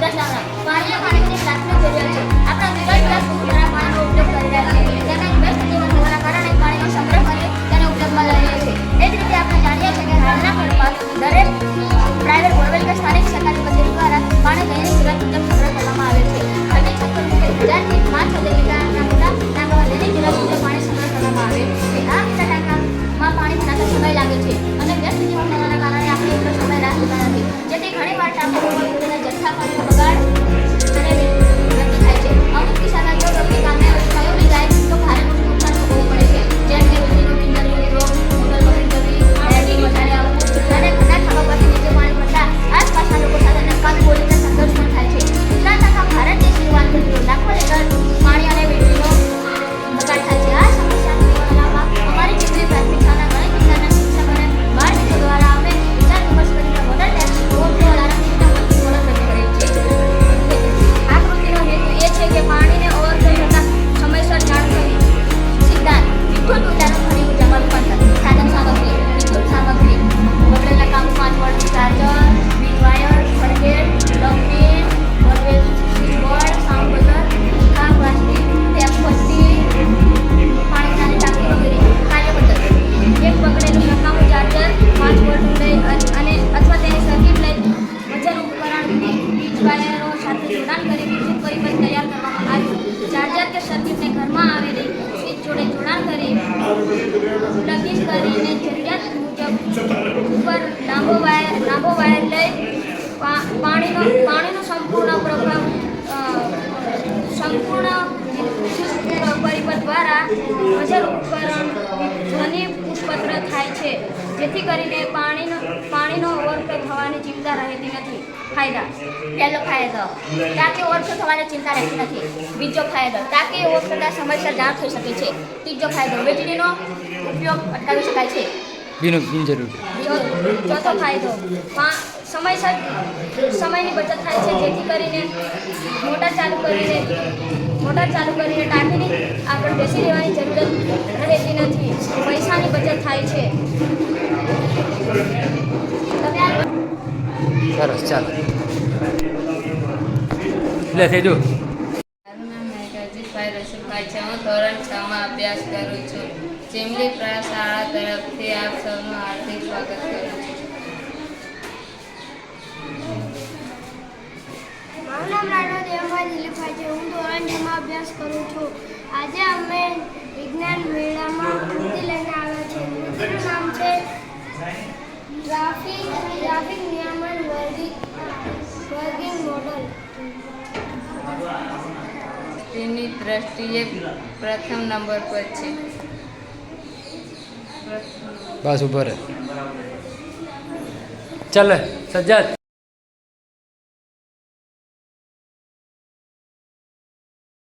Ganda nga. લગીન કરીને જરૂરિયાત મુજબ ઉપર લાંબો વાયર લાંબો વાયર લઈ પાણીનો પાણીનો સંપૂર્ણ પ્રભાવ સંપૂર્ણ પરિપથ દ્વારા જેથી કરીને પાણીનો પાણીનો ઓવરફ્લો થવાની ચિંતા રહેતી નથી. ફાયદા. પહેલો ફાયદો. ટાંકી ઓવરફ્લો થવાની ચિંતા રહેતી નથી. બીજો ફાયદો. ટાંકી ઓવરફ્લોના સમયસર જાણ થઈ શકે છે. ત્રીજો ફાયદો. વીજળીનો ઉપયોગ અટકાવી શકાય છે. બિન બિનજરૂરી ચોથો ફાયદો. પા- સમયસર સમયની બચત થાય છે. જેથી કરીને મોટર ચાલુ કરીને મોટર ચાલુ કરીને ટાંકીની આગળ બેસી રહેવાની જરૂરત રહેતી નથી. પૈસાની બચત થાય છે. સરસ ચાલો. એટલે થઈ જો અભ્યાસ કરું છું. ચીમલી શાળા તરફથી આપ સૌનું હાર્દિક સ્વાગત કરું છું. મારું નામ રાઠોડ દેવભાઈ દિલીપભાઈ છે. હું ધોરણ છમાં અભ્યાસ કરું છું. આજે અમે વિજ્ઞાન મેળામાં લઈને આવ્યા છે કૃતિનું નામ છે ટ્રાફિક ટ્રાફિક નિયમન વર્ગી વર્ગિંગ મોડલ તેની દ્રષ્ટિએ પ્રથમ નંબર પર છે. બસ ઊભો રહે. ચાલે સજ્જાદ.